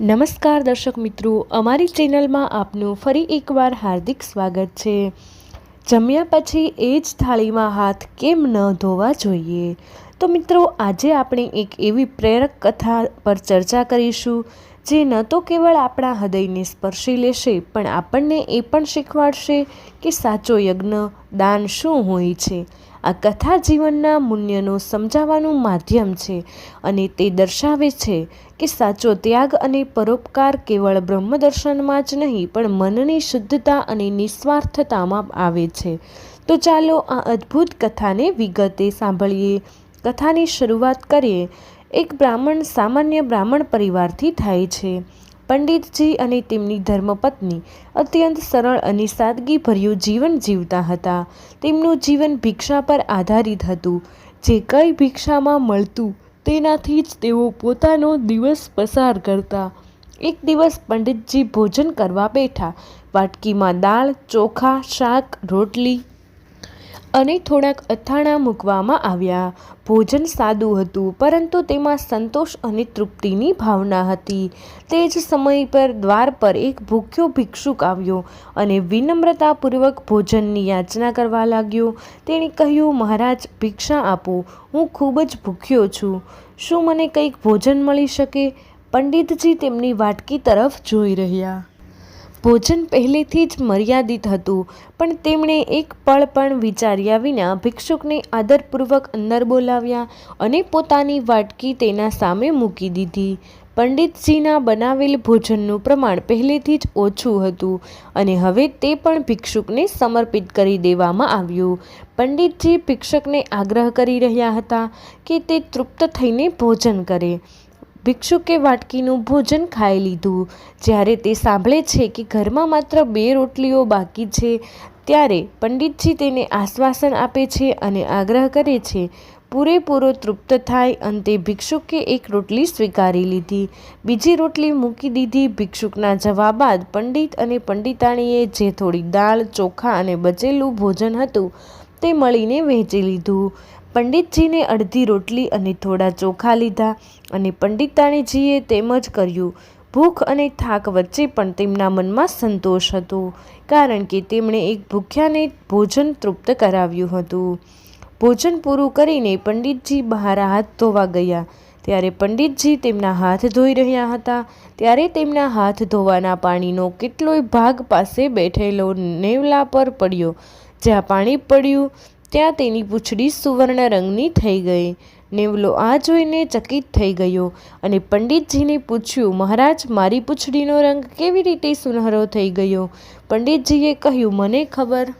નમસ્કાર દર્શક મિત્રો, અમારી ચેનલમાં આપનું ફરી એકવાર હાર્દિક સ્વાગત છે. જમ્યા પછી એ જ થાળીમાં હાથ કેમ ન ધોવા જોઈએ? તો મિત્રો, આજે આપણે એક એવી પ્રેરક કથા પર ચર્ચા કરીશું જે ન તો કેવળ આપણા હૃદયને સ્પર્શી લેશે, પણ આપણને એ પણ શીખવાડશે કે સાચો યજ્ઞ, દાન શું હોય છે. આ કથા જીવનના મૂલ્યનો સમજાવવાનું માધ્યમ છે અને તે દર્શાવે છે કે સાચો ત્યાગ અને પરોપકાર કેવળ બ્રહ્મદર્શનમાં જ નહીં, પણ મનની શુદ્ધતા અને નિસ્વાર્થતામાં આવે છે. તો ચાલો આ અદ્ભુત કથાને વિગતે સાંભળીએ. કથાની શરૂઆત કરીએ. એક બ્રાહ્મણ સામાન્ય બ્રાહ્મણ પરિવારથી થાય છે. પંડિતજી અને તેમની ધર્મપત્ની અત્યંત સરળ અને સાદગીભર્યું જીવન જીવતા હતા. તેમનું જીવન ભિક્ષા પર આધારિત હતું. જે કંઈ ભિક્ષામાં મળતું તેનાથી જ તેઓ પોતાનો દિવસ પસાર કરતા. એક દિવસ પંડિતજી ભોજન કરવા બેઠા. વાટકીમાં દાળ, ચોખા, શાક, રોટલી અને થોડાક અથાણાં મૂકવામાં આવ્યા. ભોજન સાદું હતું, પરંતુ તેમાં સંતોષ અને તૃપ્તિની ભાવના હતી. તે જ સમય પર દ્વાર પર એક ભૂખ્યો ભિક્ષુક આવ્યો અને વિનમ્રતાપૂર્વક ભોજનની યાચના કરવા લાગ્યો. તેણે કહ્યું, મહારાજ, ભિક્ષા આપો. હું ખૂબ જ ભૂખ્યો છું. શું મને કંઈક ભોજન મળી શકે? પંડિતજી તેમની વાટકી તરફ જોઈ રહ્યા. ભોજન પહેલેથી જ મર્યાદિત હતું, પણ તેમણે એક પળ પણ વિચાર્યા વિના ભિક્ષુકને આદરપૂર્વક અંદર બોલાવ્યા અને પોતાની વાટકી તેના સામે મૂકી દીધી. પંડિતજીના બનાવેલ ભોજનનું પ્રમાણ પહેલેથી જ ઓછું હતું અને હવે તે પણ ભિક્ષુકને સમર્પિત કરી દેવામાં આવ્યું. પંડિતજી ભિક્ષકને આગ્રહ કરી રહ્યા હતા કે તે તૃપ્ત થઈને ભોજન કરે. ભિક્ષુકે વાટકીનું ભોજન ખાઈ લીધું. જ્યારે તે સાંભળે છે કે ઘરમાં માત્ર બે રોટલીઓ બાકી છે, ત્યારે પંડિતજી તેને આશ્વાસન આપે છે અને આગ્રહ કરે છે, પૂરેપૂરો તૃપ્ત થાય અંતે ભિક્ષુકે એક રોટલી સ્વીકારી લીધી. બીજી રોટલી મૂકી દીધી ભિક્ષુકના જવાબ બાદ પંડિત અને પંડિતાણીએ જે થોડી દાળ, ચોખા અને બચેલું ભોજન હતું તે મળીને વહેંચી લીધું. પંડિતજીને અડધી રોટલી અને થોડા ચોખા લીધા અને પંડિતાણીજીએ તેમ જ કર્યું. ભૂખ અને થાક વચ્ચે પણ તેમના મનમાં સંતોષ હતો, કારણ કે તેમણે એક ભૂખ્યાને ભોજન તૃપ્ત કરાવ્યું હતું. ભોજન પૂરું કરીને પંડિતજી બહાર હાથ ધોવા ગયા. ત્યારે પંડિતજી તેમના હાથ ધોઈ રહ્યા હતા. ત્યારે તેમના હાથ ધોવાના પાણીનો કેટલોય ભાગ પાસે બેઠેલો નેવલા પર પડ્યો. જ્યાં પાણી પડ્યું ત્યાં તેની પૂંછડી સુવર્ણ રંગની થઈ ગઈ. નેવલો આ જોઈને ચકિત થઈ ગયો અને પંડિતજીને પૂછ્યું, મહારાજ, મારી પૂંછડીનો રંગ કેવી રીતે સુનહરો થઈ ગયો? પંડિતજીએ કહ્યું, મને ખબર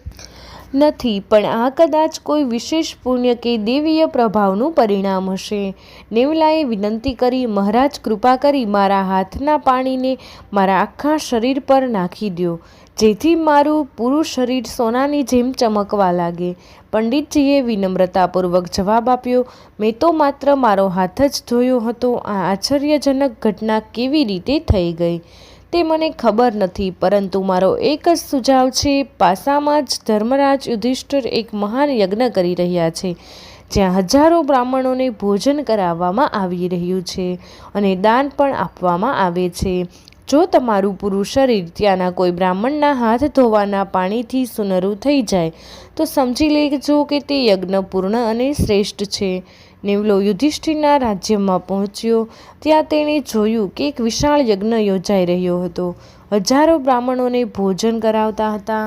નથી, પણ આ કદાચ કોઈ વિશેષ પુણ્ય કે દેવીય પ્રભાવનું પરિણામ હશે. નેવલાએ વિનંતી કરી, મહારાજ, કૃપા કરી મારા હાથના પાણીને મારા આખા શરીર પર નાખી દો જેથી મારું પૂરું શરીર સોનાની જેમ ચમકવા લાગે. પંડિતજીએ વિનમ્રતાપૂર્વક જવાબ આપ્યો, મેં તો માત્ર મારો હાથ જ ધોયો હતો. આ આશ્ચર્યજનક ઘટના કેવી રીતે થઈ ગઈ? તે મને ખબર નથી, પરંતુ મારો એક જ સુઝાવ છે, પાસામાં જ ધર્મરાજ યુધિષ્ઠિર એક મહાન યજ્ઞ કરી રહ્યા છે, જ્યાં હજારો બ્રાહ્મણોને ભોજન કરાવવામાં આવી રહ્યું છે અને દાન પણ આપવામાં આવે છે. જો તમારું પૂરું શરીર ત્યાંના કોઈ બ્રાહ્મણના હાથ ધોવાના પાણીથી સુનરું થઈ જાય, તો સમજી લેજો કે તે યજ્ઞ પૂર્ણ અને શ્રેષ્ઠ છે. નેવલો યુધિષ્ઠિરના રાજ્યમાં પહોંચ્યો. ત્યાં તેણે જોયું કે એક વિશાળ યજ્ઞ યોજાઈ રહ્યો હતો. હજારો બ્રાહ્મણોને ભોજન કરાવતા હતા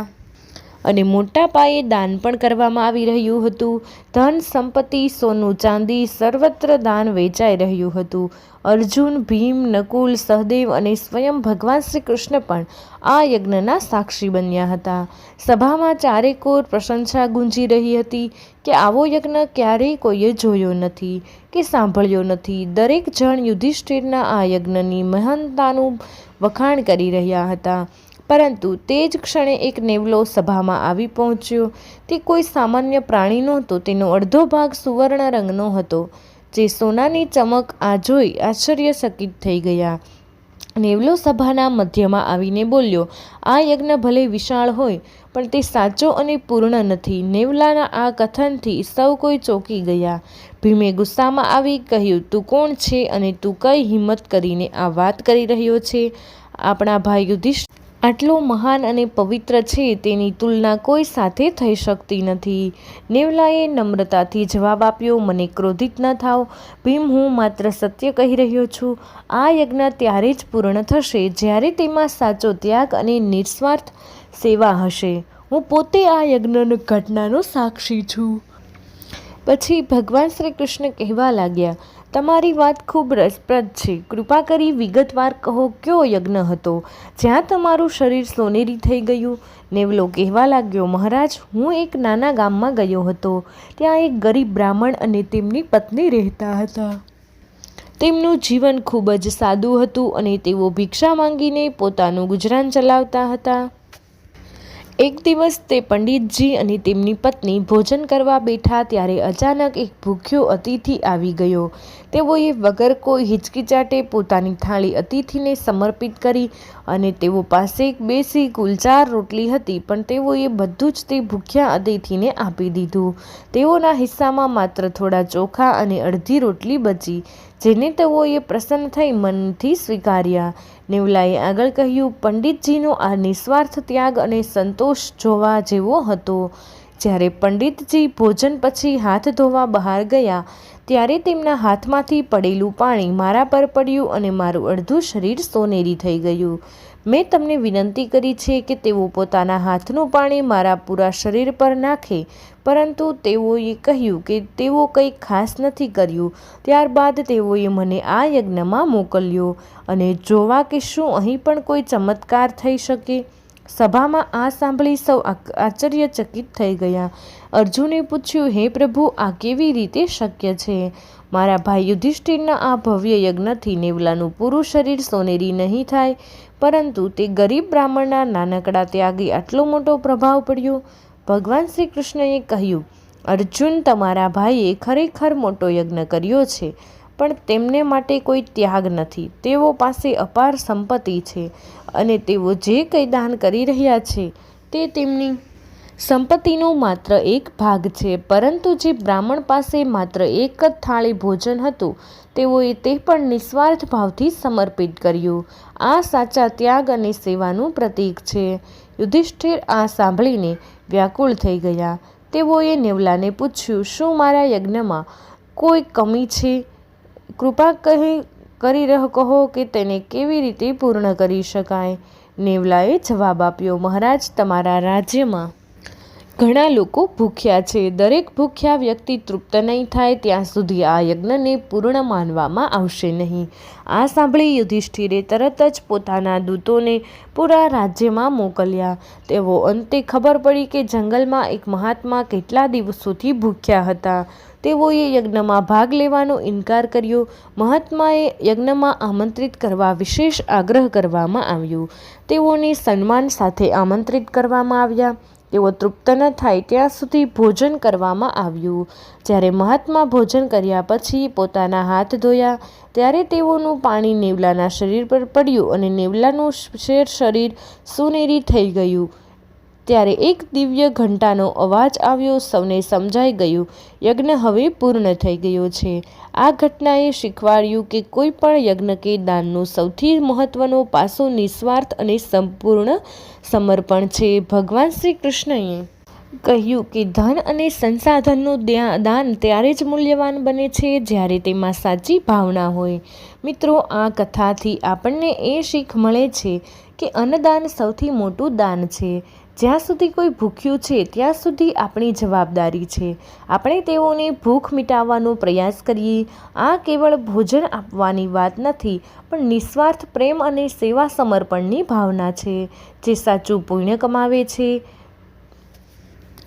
અને મોટા પાયે દાન પણ કરવામાં આવી રહ્યું હતું. ધન, સંપત્તિ, સોનું, ચાંદી, સર્વત્ર દાન વેચાઈ રહ્યું હતું. અર્જુન, ભીમ, નકુલ, સહદેવ અને સ્વયં ભગવાન શ્રી કૃષ્ણ પણ આ યજ્ઞના સાક્ષી બન્યા હતા. સભામાં ચારેકોર પ્રશંસા ગુંજી રહી હતી કે આવો યજ્ઞ ક્યારેય કોઈએ જોયો નથી, કે સાંભળ્યો નથી. દરેક જણ યુધિષ્ઠિરના આ યજ્ઞની મહાનતાનું વખાણ કરી રહ્યા હતા. પરંતુ તે જ ક્ષણે એક નેવલો સભામાં આવી પહોંચ્યો. તે કોઈ સામાન્ય પ્રાણી નહોતો તેનો અડધો ભાગ સુવર્ણ રંગનો હતો. જે સોનાની ચમક આ જોઈ આશ્ચર્યચકિત થઈ ગયા. નેવલો સભાના મધ્યમાં આવીને બોલ્યો, આ યજ્ઞ ભલે વિશાળ હોય, પણ તે સાચો અને પૂર્ણ નથી નેવલાના આ કથનથી સૌ કોઈ ચોંકી ગયા. ભીમે ગુસ્સામાં આવી કહ્યું, તું કોણ છે અને તું કઈ હિંમત કરીને આ વાત કરી રહ્યો છે? આપણા ભાઈ યુધિષ્ઠ આટલો મહાન અને પવિત્ર છે તેની તુલના કોઈ સાથે થઈ શકતી નથી. નેવલાએ નમ્રતાથી જવાબ આપ્યો, મને ક્રોધિત ન થાવ. ભીમ, હું માત્ર સત્ય કહી રહ્યો છું. આ યજ્ઞ ત્યારે જ પૂર્ણ થશે. જ્યારે તેમાં સાચો ત્યાગ અને નિસ્વાર્થ સેવા હશે, હું પોતે આ યજ્ઞની ઘટનાનો સાક્ષી છું. પછી ભગવાન શ્રી કૃષ્ણ કહેવા લાગ્યા તમારી વાત ખૂબ રસપ્રદ છે. કૃપા કરી વિગતવાર કહો, કયો યજ્ઞ હતો? જ્યાં તમારું શરીર સોનેરી થઈ ગયું? નેવલો કહેવા લાગ્યો, મહારાજ, હું એક નાના ગામમાં ગયો હતો. ત્યાં એક ગરીબ બ્રાહ્મણ અને તેમની પત્ની રહેતા હતા. તેમનું જીવન ખૂબ જ સાદું હતું અને તેઓ ભિક્ષા માંગીને પોતાનું ગુજરાન ચલાવતા હતા. એક દિવસ તે પંડિતજી અને તેમની પત્ની ભોજન કરવા બેઠા ત્યારે અચાનક એક ભૂખ્યો અતિથિ આવી ગયો. તેઓએ વગર કોઈ હિચકિચાટે પોતાની થાળી અતિથિને સમર્પિત કરી અને તેઓ પાસે બેસી કુલ ચાર રોટલી હતી, પણ તેઓએ બધું જ તે ભૂખ્યા અતિથિને આપી દીધું. તેઓના હિસ્સામાં માત્ર થોડા ચોખા અને અડધી રોટલી બચી, જેને તેઓએ પ્રસન્ન થઈ મનથી સ્વીકાર્યા. નેવલાએ આગળ કહ્યું, પંડિતજીનો આ નિસ્વાર્થ ત્યાગ અને સંતોષ જોવા જેવો હતો. જ્યારે પંડિતજી ભોજન પછી હાથ ધોવા બહાર ગયા, ત્યારે તેમના હાથમાંથી પડેલું પાણી મારા પર પડ્યું અને મારું અડધું શરીર સોનેરી થઈ ગયું. મેં તમને વિનંતી કરી છે કે તેઓ પોતાના હાથનું પાણી મારા પૂરા શરીર પર નાખે, પરંતુ તેઓએ કહ્યું કે તેઓ કંઈ ખાસ નથી કર્યું. ત્યારબાદ તેઓએ મને આ યજ્ઞમાં મોકલ્યો અને જોવા કે શું અહીં પણ કોઈ ચમત્કાર થઈ શકે? સભામાં આ સાંભળી સૌ આશ્ચર્યચકિત થઈ ગયા. અર્જુને પૂછ્યું, હે પ્રભુ, આ કેવી રીતે શક્ય છે? મારા ભાઈ યુધિષ્ઠિરના આ ભવ્ય યજ્ઞથી નેવલાનું પૂરું શરીર સોનેરી નહીં થાય, પરંતુ તે ગરીબ બ્રાહ્મણના નાનકડા ત્યાગી આટલો મોટો પ્રભાવ પડ્યો. ભગવાન શ્રી કૃષ્ણએ કહ્યું, અર્જુન, તમારા ભાઈએ ખરેખર મોટો યજ્ઞ કર્યો છે. પણ તેમને માટે કોઈ ત્યાગ નથી. તેઓ પાસે અપાર સંપત્તિ છે અને તેઓ જે કંઈ દાન કરી રહ્યા છે તે તેમની સંપત્તિનો માત્ર એક ભાગ છે. પરંતુ જે બ્રાહ્મણ પાસે માત્ર એક જ થાળી ભોજન હતું, તેઓએ તે પણ નિસ્વાર્થ ભાવથી સમર્પિત કર્યું. આ સાચા ત્યાગ અને સેવાનું પ્રતીક છે. યુધિષ્ઠિર આ સાંભળીને વ્યાકુળ થઈ ગયા. તેઓએ નેવલાને પૂછ્યું, શું મારા યજ્ઞમાં કોઈ કમી છે? કૃપા કહી, કરી રહ, કહો કે તેને કેવી રીતે પૂર્ણ કરી શકાય? નેવલાએ જવાબ આપ્યો, મહારાજ, તમારા રાજ્યમાં ઘણા લોકો ભૂખ્યા છે. દરેક ભૂખ્યા વ્યક્તિ તૃપ્ત નહીં થાય ત્યાં સુધી આ યજ્ઞને પૂર્ણ માનવામાં આવશે નહીં. આ સાંભળી યુધિષ્ઠિરે તરત જ પોતાના દૂતોને પૂરા રાજ્યમાં મોકલ્યા. તેઓ અંતે ખબર પડી કે જંગલમાં એક મહાત્મા કેટલા દિવસોથી ભૂખ્યા હતા. તેઓએ યજ્ઞમાં ભાગ લેવાનો ઇનકાર કર્યો. મહાત્માએ યજ્ઞમાં આમંત્રિત કરવા વિશેષ આગ્રહ કરવામાં આવ્યો. તેઓને સન્માન સાથે આમંત્રિત કરવામાં આવ્યા. તેઓ તૃપ્ત ન થાય ત્યાં સુધી ભોજન કરવામાં આવ્યું. જ્યારે મહાત્મા ભોજન કર્યા પછી પોતાના હાથ ધોયા, ત્યારે તેઓનું પાણી નેવલાના શરીર પર પડ્યું અને નેવલાનું શેર શરીર સુનેરી થઈ ગયું. ત્યારે એક દિવ્ય ઘંટાનો અવાજ આવ્યો, સૌને સમજાઈ ગયું, યજ્ઞ હવે પૂર્ણ થઈ ગયો છે. આ ઘટનાએ શીખવાડ્યું કે કોઈ પણ યજ્ઞ કે દાનનો સૌથી મહત્વનો પાસો નિસ્વાર્થ અને સંપૂર્ણ સમર્પણ છે. ભગવાન શ્રી કૃષ્ણએ કહ્યું કે ધન અને સંસાધનનું દાન ત્યારે જ મૂલ્યવાન બને છે જ્યારે તેમાં સાચી ભાવના હોય. મિત્રો, આ કથાથી આપણને એ શીખ મળે છે કે અન્નદાન સૌથી મોટું દાન છે. જ્યાં સુધી કોઈ ભૂખ્યું છે, ત્યાં સુધી આપણી જવાબદારી છે. આપણે તેઓને ભૂખ મિટાવવાનો પ્રયાસ કરીએ. આ કેવળ ભોજન આપવાની વાત નથી, પણ નિસ્વાર્થ પ્રેમ અને સેવા સમર્પણની ભાવના છે, જે સાચું પુણ્ય કમાવે છે.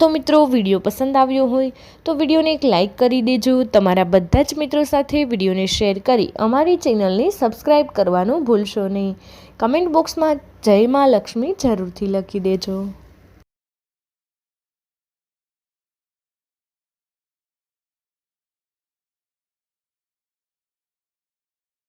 તો મિત્રો, વીડિયો પસંદ આવ્યો હોય, તો વિડીયોને એક લાઇક કરી દેજો. તમારા બધા જ મિત્રો સાથે વિડીયોને શેર કરી અમારી ચેનલને સબસ્ક્રાઈબ કરવાનું ભૂલશો નહીં. કમેન્ટ બોક્સમાં જય મા લક્ષ્મી જરૂરથી લખી દેજો.